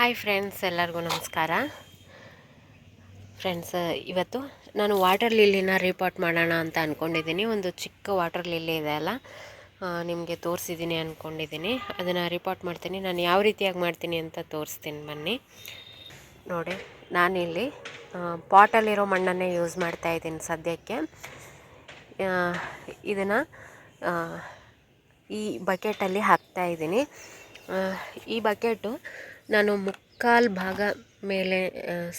Hi friends, ಎಲ್ಲರಿಗೂ ನಮಸ್ಕಾರ. Friends, ಇವತ್ತು ನಾನು ವಾಟರ್ ಲಿಲ್ಲಿನ ರಿಪೋರ್ಟ್ ಮಾಡೋಣ ಅಂತ ಅಂದ್ಕೊಂಡಿದ್ದೀನಿ ಒಂದು ಚಿಕ್ಕ ವಾಟರ್ ಲಿಲ್ಲಿ ಇದೆ ಅಲ್ಲ ನಿಮಗೆ ತೋರಿಸಿದ್ದೀನಿ ಅಂದ್ಕೊಂಡಿದ್ದೀನಿ ಅದನ್ನು ರಿಪೋರ್ಟ್ ಮಾಡ್ತೀನಿ. ನಾನು ಯಾವ ರೀತಿಯಾಗಿ ಮಾಡ್ತೀನಿ ಅಂತ ತೋರಿಸ್ತೀನಿ ಬನ್ನಿ. ನೋಡಿ, ನಾನಿಲ್ಲಿ ಪಾಟಲ್ಲಿರೋ ಮಣ್ಣನ್ನೇ ಯೂಸ್ ಮಾಡ್ತಾ ಇದ್ದೀನಿ ಸದ್ಯಕ್ಕೆ. ಇದನ್ನು ಈ ಬಕೆಟಲ್ಲಿ ಹಾಕ್ತಾ ಇದ್ದೀನಿ. ಈ ಬಕೆಟು ನಾನು ಮುಕ್ಕಾಲು ಭಾಗ ಮೇಲೆ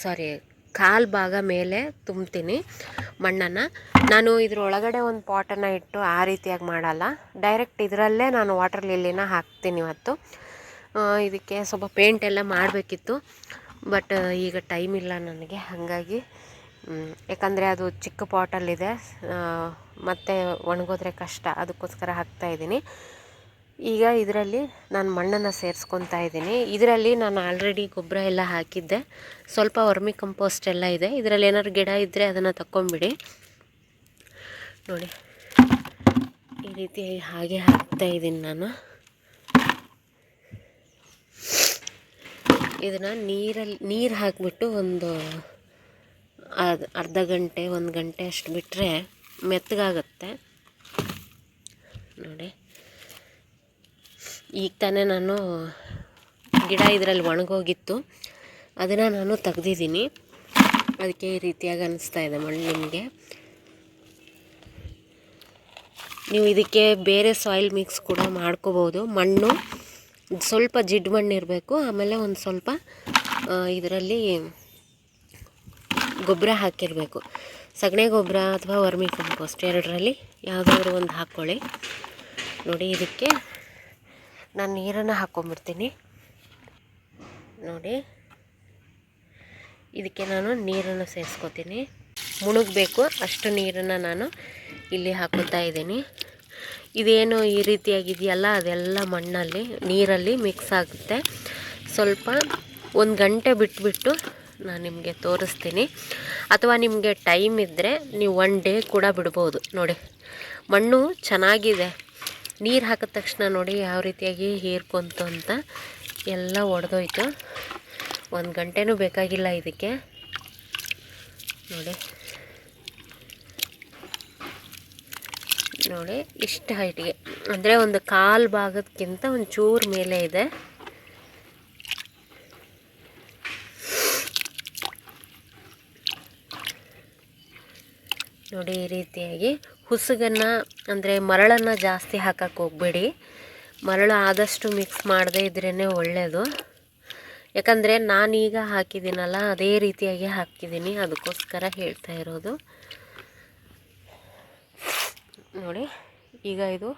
ಸಾರಿ ಕಾಲು ಭಾಗ ಮೇಲೆ ತುಂಬ್ತೀನಿ ಮಣ್ಣನ್ನು. ನಾನು ಇದ್ರೊಳಗಡೆ ಒಂದು ಪಾಟನ್ನು ಇಟ್ಟು ಆ ರೀತಿಯಾಗಿ ಮಾಡಲ್ಲ. ಡೈರೆಕ್ಟ್ ಇದರಲ್ಲೇ ನಾನು ವಾಟರ್ ಲಿಲ್ಲಿನ ಹಾಕ್ತೀನಿ ಇವತ್ತು. ಇದಕ್ಕೆ ಸ್ವಲ್ಪ ಪೇಂಟ್ ಎಲ್ಲ ಮಾಡಬೇಕಿತ್ತು ಬಟ್ ಈಗ ಟೈಮ್ ಇಲ್ಲ ನನಗೆ, ಹಾಗಾಗಿ ಯಾಕಂದರೆ ಅದು ಚಿಕ್ಕ ಪಾಟಲ್ಲಿದೆ ಮತ್ತು ಒಣಗೋದ್ರೆ ಕಷ್ಟ, ಅದಕ್ಕೋಸ್ಕರ ಹಾಕ್ತಾಯಿದ್ದೀನಿ ಈಗ ಇದರಲ್ಲಿ ನಾನು ಮಣ್ಣನ್ನು ಸೇರಿಸ್ಕೊತಾ ಇದ್ದೀನಿ. ಇದರಲ್ಲಿ ನಾನು ಆಲ್ರೆಡಿ ಗೊಬ್ಬರ ಎಲ್ಲ ಹಾಕಿದ್ದೆ. ಸ್ವಲ್ಪ ವರ್ಮಿ ಕಂಪೋಸ್ಟ್ ಎಲ್ಲ ಇದೆ. ಇದರಲ್ಲಿ ಏನಾದ್ರು ಗಿಡ ಇದ್ದರೆ ಅದನ್ನು ತಕ್ಕೊಂಬಿಡಿ ನೋಡಿ, ಈ ರೀತಿ ಹಾಗೆ ಹಾಕ್ತಾ ಇದ್ದೀನಿ ನಾನು. ಇದನ್ನು ನೀರಲ್ಲಿ, ನೀರು ಹಾಕಿಬಿಟ್ಟು ಒಂದು ಅರ್ಧ ಗಂಟೆ, ಒಂದು ಗಂಟೆ ಅಷ್ಟು ಬಿಟ್ಟರೆ ಮೆತ್ತಗಾಗತ್ತೆ ನೋಡಿ. ಈಗ ತಾನೇ ನಾನು ಗಿಡ ಇದರಲ್ಲಿ ಒಣಗೋಗಿತ್ತು. ಅದನ್ನು ನಾನು ತೆಗ್ದಿದ್ದೀನಿ. ಅದಕ್ಕೆ ಈ ರೀತಿಯಾಗಿ ಅನ್ನಿಸ್ತಾ ಇದೆ ಮಣ್ಣು ನಿಮಗೆ. ನೀವು ಇದಕ್ಕೆ ಬೇರೆ ಸಾಯಿಲ್ ಮಿಕ್ಸ್ ಕೂಡ ಮಾಡ್ಕೋಬೋದು ಮಣ್ಣು ಸ್ವಲ್ಪ ಜಿಡ್ ಮಣ್ಣು ಇರಬೇಕು. ಆಮೇಲೆ ಒಂದು ಸ್ವಲ್ಪ ಇದರಲ್ಲಿ ಗೊಬ್ಬರ ಹಾಕಿರಬೇಕು. ಸಗಣಿ ಗೊಬ್ಬರ ಅಥವಾ ವರ್ಮಿ ಕಂಪೋಸ್ಟ್ ಎರಡರಲ್ಲಿ ಯಾವುದಾದ್ರೂ ಒಂದು ಹಾಕ್ಕೊಳ್ಳಿ ನೋಡಿ ಇದಕ್ಕೆ ನಾನು ನೀರನ್ನು ಹಾಕ್ಕೊಂಬಿಡ್ತೀನಿ. ನೋಡಿ. ಇದಕ್ಕೆ ನಾನು ನೀರನ್ನು ಸೇರಿಸ್ಕೋತೀನಿ. ಮುಣುಗಬೇಕು. ಅಷ್ಟು ನೀರನ್ನು ನಾನು ಇಲ್ಲಿ ಹಾಕೋತಾ ಇದ್ದೀನಿ. ಇದೇನು ಈ ರೀತಿಯಾಗಿದೆಯಲ್ಲ? ಅದೆಲ್ಲ ಮಣ್ಣಲ್ಲಿ, ನೀರಲ್ಲಿ ಮಿಕ್ಸ್ ಆಗುತ್ತೆ. ಸ್ವಲ್ಪ ಒಂದು ಗಂಟೆ ಬಿಟ್ಬಿಟ್ಟು ನಾನು ನಿಮಗೆ ತೋರಿಸ್ತೀನಿ. ಅಥವಾ ನಿಮಗೆ ಟೈಮ್ ಇದ್ದರೆ ನೀವು ಒನ್ ಡೇ ಕೂಡ ಬಿಡ್ಬೋದು. ನೋಡಿ. ಮಣ್ಣು ಚೆನ್ನಾಗಿದೆ. ನೀರು ಹಾಕಿದ ತಕ್ಷಣ ನೋಡಿ ಯಾವ ರೀತಿಯಾಗಿ ಹೀರ್ಕೊಂತು ಅಂತ ಎಲ್ಲ ಒಡೆದೋಯ್ತು. ಒಂದು ಗಂಟೆನೂ ಬೇಕಾಗಿಲ್ಲ ಇದಕ್ಕೆ. ನೋಡಿ. ನೋಡಿ, ಇಷ್ಟು ಹೈಟಿಗೆ ಅಂದರೆ ಒಂದು ಕಾಲು ಭಾಗದಕ್ಕಿಂತ ಒಂದು ಚೂರು ಮೇಲೆ ಇದೆ. ನೋಡಿ ಈ ರೀತಿಯಾಗಿ ಹುಸುಗನ್ನು, ಅಂದರೆ ಮರಳನ್ನು ಜಾಸ್ತಿ ಹಾಕಕ್ಕೆ ಹೋಗಬೇಡಿ. ಮರಳು ಆದಷ್ಟು ಮಿಕ್ಸ್ ಮಾಡದೇ ಇದ್ರೇ ಒಳ್ಳೆಯದು ಯಾಕಂದರೆ ನಾನೀಗ ಹಾಕಿದ್ದೀನಲ್ಲ, ಅದೇ ರೀತಿಯಾಗಿ ಹಾಕಿದ್ದೀನಿ ಅದಕ್ಕೋಸ್ಕರ ಹೇಳ್ತಾ ಇರೋದು. ನೋಡಿ, ಈಗ ಇದು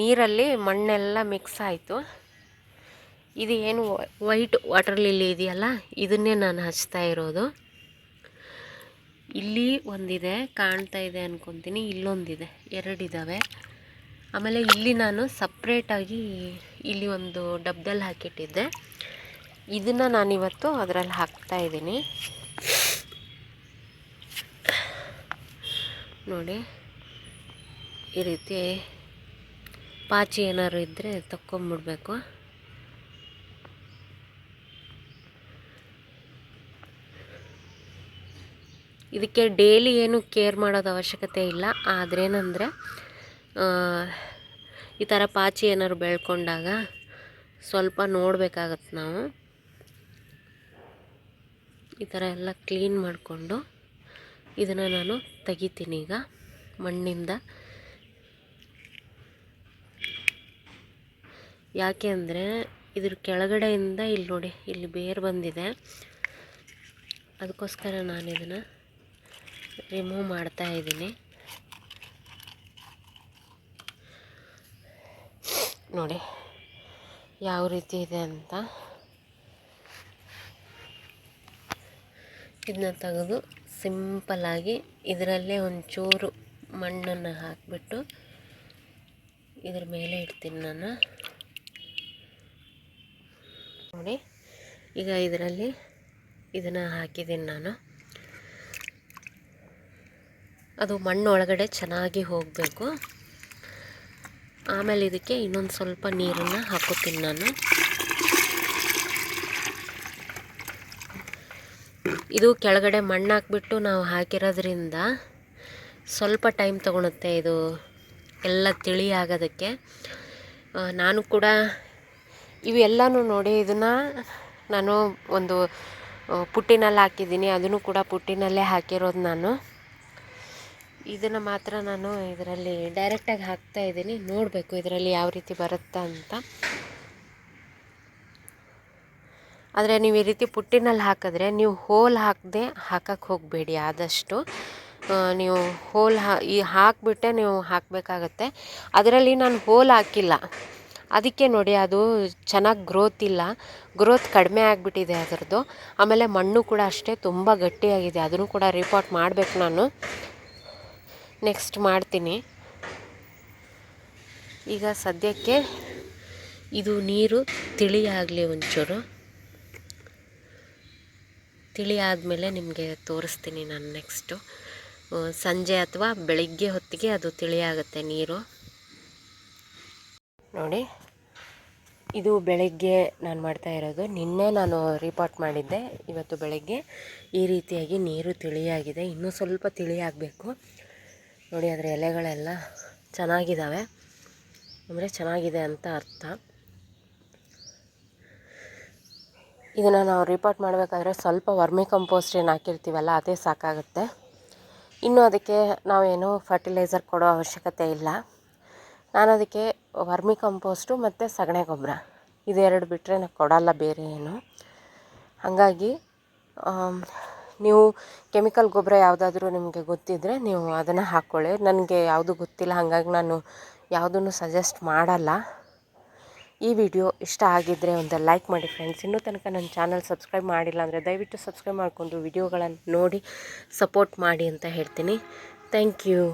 ನೀರಲ್ಲಿ ಮಣ್ಣೆಲ್ಲ ಮಿಕ್ಸ್ ಆಯಿತು. ಇದು ಏನು ವೈಟ್ ವಾಟರ್ ಲಿಲ್ಲಿ ಇದೆಯಲ್ಲ, ಇದನ್ನೇ ನಾನು ಹಚ್ತಾ ಇರೋದು. ಇಲ್ಲಿ ಒಂದಿದೆ, ಕಾಣ್ತಾ ಇದೆ ಅಂದ್ಕೊತೀನಿ ಇಲ್ಲೊಂದಿದೆ ಎರಡಿದ್ದಾವೆ ಆಮೇಲೆ ಇಲ್ಲಿ ನಾನು ಸಪ್ರೇಟಾಗಿ ಇಲ್ಲಿ ಒಂದು ಡಬ್ದಲ್ಲಿ ಹಾಕಿಟ್ಟಿದ್ದೆ. ಇದನ್ನು ನಾನಿವತ್ತು ಅದರಲ್ಲಿ ಹಾಕ್ತಾ ಇದ್ದೀನಿ. ನೋಡಿ, ಈ ರೀತಿ ಪಾಚಿ ಏನಾದ್ರು ಇದ್ದರೆ ತಕ್ಕೊಂಬಿಡ್ಬೇಕು. ಇದಕ್ಕೆ ಡೇಲಿ ಏನು ಕೇರ್ ಮಾಡೋದು ಅವಶ್ಯಕತೆ ಇಲ್ಲ. ಆದ್ರೇನಂದರೆ ಈ ಥರ ಪಾಚಿ ಏನಾದ್ರು ಬೆಳ್ಕೊಂಡಾಗ ಸ್ವಲ್ಪ ನೋಡಬೇಕಾಗತ್ತೆ ನಾವು. ಈ ಥರ ಎಲ್ಲ ಕ್ಲೀನ್ ಮಾಡಿಕೊಂಡು ಇದನ್ನು ನಾನು ತೆಗಿತೀನಿ ಈಗ ಮಣ್ಣಿಂದ. ಯಾಕೆ ಅಂದರೆ, ಇದ್ರ ಕೆಳಗಡೆಯಿಂದ ಇಲ್ಲಿ ನೋಡಿ, ಇಲ್ಲಿ ಬೇರು ಬಂದಿದೆ. ಅದಕ್ಕೋಸ್ಕರ ನಾನು ಇದನ್ನು ರಿಮೂವ್ ಮಾಡ್ತಾ ಇದ್ದೀನಿ. ನೋಡಿ ಯಾವ ರೀತಿ ಇದೆ ಅಂತ. ಇದನ್ನ ತೆಗೆದು ಸಿಂಪಲಾಗಿ ಇದರಲ್ಲೇ ಒಂಚೂರು ಮಣ್ಣನ್ನು ಹಾಕಿಬಿಟ್ಟು ಇದ್ರ ಮೇಲೆ ಇಡ್ತೀನಿ ನಾನು. ನೋಡಿ, ಈಗ ಇದರಲ್ಲಿ ಇದನ್ನು ಹಾಕಿದ್ದೀನಿ ನಾನು. ಅದು ಮಣ್ಣೊಳಗಡೆ ಚೆನ್ನಾಗಿ ಹೋಗಬೇಕು. ಆಮೇಲೆ ಇದಕ್ಕೆ ಇನ್ನೊಂದು ಸ್ವಲ್ಪ ನೀರನ್ನು ಹಾಕೋತೀನಿ ನಾನು. ಇದು ಕೆಳಗಡೆ ಮಣ್ಣು ಹಾಕ್ಬಿಟ್ಟು ನಾವು ಹಾಕಿರೋದ್ರಿಂದ ಸ್ವಲ್ಪ ಟೈಮ್ ತೊಗೊಳುತ್ತೆ ಇದು ಎಲ್ಲ ತಿಳಿ ಆಗೋದಕ್ಕೆ. ನಾನು ಕೂಡ ಇವೆಲ್ಲನೂ ನೋಡಿ ಇದನ್ನು ನಾನು ಒಂದು ಪುಟ್ಟಿನಲ್ಲಿ ಹಾಕಿದ್ದೀನಿ. ಅದನ್ನು ಕೂಡ ಪುಟ್ಟಿನಲ್ಲೇ ಹಾಕಿರೋದು ನಾನು. ಇದನ್ನು ಮಾತ್ರ ನಾನು ಇದರಲ್ಲಿ ಡೈರೆಕ್ಟಾಗಿ ಹಾಕ್ತಾ ಇದ್ದೀನಿ. ನೋಡಬೇಕು ಇದರಲ್ಲಿ ಯಾವ ರೀತಿ ಬರುತ್ತಾ ಅಂತ. ಆದರೆ ನೀವು ಈ ರೀತಿ ಪುಟ್ಟಿನಲ್ಲಿ ಹಾಕಿದ್ರೆ ನೀವು ಹೋಲ್ ಹಾಕದೆ ಹಾಕಕ್ಕೆ ಹೋಗಬೇಡಿ ಆದಷ್ಟು. ನೀವು ಹೋಲ್ ಹಾ, ಈ ಹಾಕಿಬಿಟ್ಟೆ ನೀವು ಹಾಕಬೇಕಾಗತ್ತೆ. ಅದರಲ್ಲಿ ನಾನು ಹೋಲ್ ಹಾಕಿಲ್ಲ. ಅದಕ್ಕೆ ನೋಡಿ ಅದು ಚೆನ್ನಾಗಿ ಗ್ರೋತ್ ಇಲ್ಲ. ಗ್ರೋತ್ ಕಡಿಮೆ ಆಗಿಬಿಟ್ಟಿದೆ ಅದರದ್ದು. ಆಮೇಲೆ ಮಣ್ಣು ಕೂಡ ಅಷ್ಟೇ ತುಂಬ ಗಟ್ಟಿಯಾಗಿದೆ. ಅದನ್ನು ಕೂಡ ರಿಪೋರ್ಟ್ ಮಾಡಬೇಕು ನಾನು. ನೆಕ್ಸ್ಟ್ ಮಾಡ್ತೀನಿ. ಈಗ ಸದ್ಯಕ್ಕೆ ಇದು ನೀರು ತಿಳಿ ಆಗಲಿ ಒಂಚೂರು. ತಿಳಿ ಆದಮೇಲೆ ನಿಮಗೆ ತೋರಿಸ್ತೀನಿ ನಾನು ನೆಕ್ಸ್ಟು ಸಂಜೆ ಅಥವಾ ಬೆಳಿಗ್ಗೆ ಹೊತ್ತಿಗೆ ಅದು ತಿಳಿಯಾಗುತ್ತೆ ನೀರು. ನೋಡಿ, ಇದು ಬೆಳಗ್ಗೆ ನಾನು ಮಾಡ್ತಾ ಇರೋದು. ನಿನ್ನೆ ನಾನು ರಿಪೋರ್ಟ್ ಮಾಡಿದ್ದೆ. ಇವತ್ತು ಬೆಳಗ್ಗೆ ಈ ರೀತಿಯಾಗಿ ನೀರು ತಿಳಿಯಾಗಿದೆ ಇನ್ನೂ ಸ್ವಲ್ಪ ತಿಳಿಯಾಗಬೇಕು ನೋಡಿ ಅದರ ಎಲೆಗಳೆಲ್ಲ ಚೆನ್ನಾಗಿದ್ದಾವೆ ಅಂದರೆ ಚೆನ್ನಾಗಿದೆ ಅಂತ ಅರ್ಥ. ಇದನ್ನು ನಾವು ರಿಪೋರ್ಟ್ ಮಾಡಬೇಕಾದ್ರೆ ಸ್ವಲ್ಪ ವರ್ಮಿ ಕಂಪೋಸ್ಟ್ ಏನು ಹಾಕಿರ್ತೀವಲ್ಲ, ಅದೇ ಸಾಕಾಗುತ್ತೆ. ಇನ್ನು ಅದಕ್ಕೆ ನಾವೇನು ಫರ್ಟಿಲೈಸರ್ ಕೊಡೋ ಅವಶ್ಯಕತೆ ಇಲ್ಲ. ನಾನು ಅದಕ್ಕೆ ವರ್ಮಿ ಕಂಪೋಸ್ಟು ಮತ್ತು ಸಗಣಿ ಗೊಬ್ಬರ ಇದೆರಡು ಬಿಟ್ಟರೆ ನಾನು ಕೊಡಲ್ಲ ಬೇರೆ ಏನು. ಹಾಗಾಗಿ ನೀವು ಕೆಮಿಕಲ್ ಗೊಬ್ಬರ ಯಾವುದಾದ್ರೂ ನಿಮಗೆ ಗೊತ್ತಿದ್ದರೆ ನೀವು ಅದನ್ನು ಹಾಕ್ಕೊಳ್ಳಿ ನನಗೆ ಯಾವುದು ಗೊತ್ತಿಲ್ಲ, ಹಾಗಾಗಿ ನಾನು ಯಾವುದನ್ನು ಸಜೆಸ್ಟ್ ಮಾಡಲ್ಲ. ಈ ವಿಡಿಯೋ ಇಷ್ಟ ಆಗಿದ್ದರೆ ಒಂದು ಲೈಕ್ ಮಾಡಿ ಫ್ರೆಂಡ್ಸ್ ಇನ್ನೂ ತನಕ ನನ್ನ ಚಾನಲ್ ಸಬ್ಸ್ಕ್ರೈಬ್ ಮಾಡಿಲ್ಲ ಅಂದರೆ ದಯವಿಟ್ಟು ಸಬ್ಸ್ಕ್ರೈಬ್ ಮಾಡಿಕೊಂಡು ವಿಡಿಯೋಗಳನ್ನು ನೋಡಿ ಸಪೋರ್ಟ್ ಮಾಡಿ ಅಂತ ಹೇಳ್ತೀನಿ. Thank you